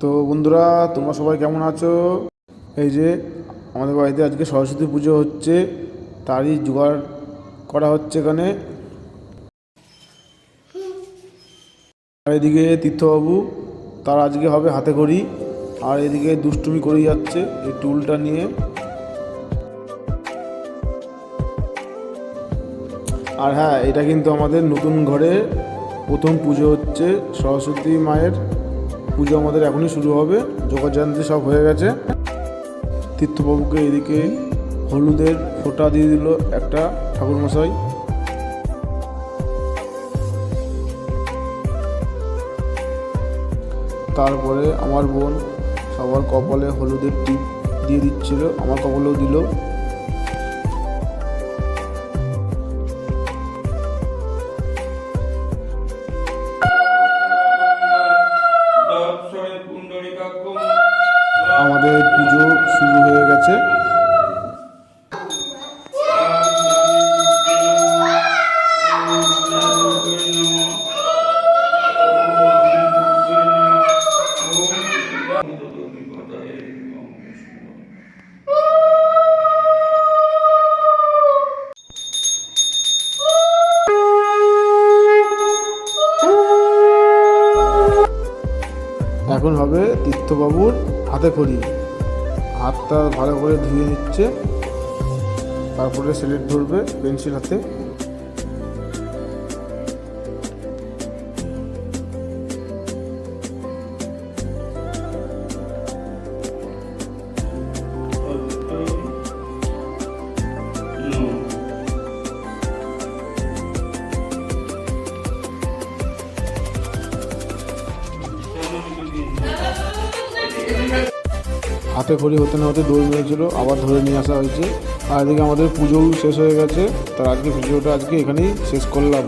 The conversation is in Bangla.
তো বন্ধুরা, তোমরা সবাই কেমন আছো? এই যে, আমাদের বাড়িতে আজকে সরস্বতী পুজো হচ্ছে, তারই জোগাড় করা হচ্ছে এখানে। আর এদিকে তীর্থবাবু, তার আজকে হবে হাতে করি আর এদিকে দুষ্টুমি করেই যাচ্ছে, এই টুলটা নিয়ে। আর হ্যাঁ এটা কিন্তু আমাদের নতুন ঘরে প্রথম পুজো হচ্ছে সরস্বতী মায়ের। পুজো আমাদের এখনই শুরু হবে যোগাযান্ত্রী সব হয়ে গেছে। তীর্থবাবুকে এদিকে হলুদের ফোঁটা দিয়ে দিল একটা ঠাকুরমশাই। তারপরে আমার বোন সবার কপালে হলুদের টিপ দিয়ে দিচ্ছিল, আমার কপালেও দিল। পুজো শুরু হয়ে গেছে। এখন হবে তীর্থবাবুর হাতে খড়ি। হাতটা ভালো করে ধুয়ে নিচ্ছে। তারপরে সিলেট ধরবে পেন্সিল হাতে। হাতে খড়ি হতে না হতে দৌড় মেরেছিল, আবার ধরে নিয়ে আসা হয়েছে। আর এদিকে আমাদের পুজোও শেষ হয়ে গেছে তার আজকে ভিডিওটা আজকে এখানেই শেষ করলাম।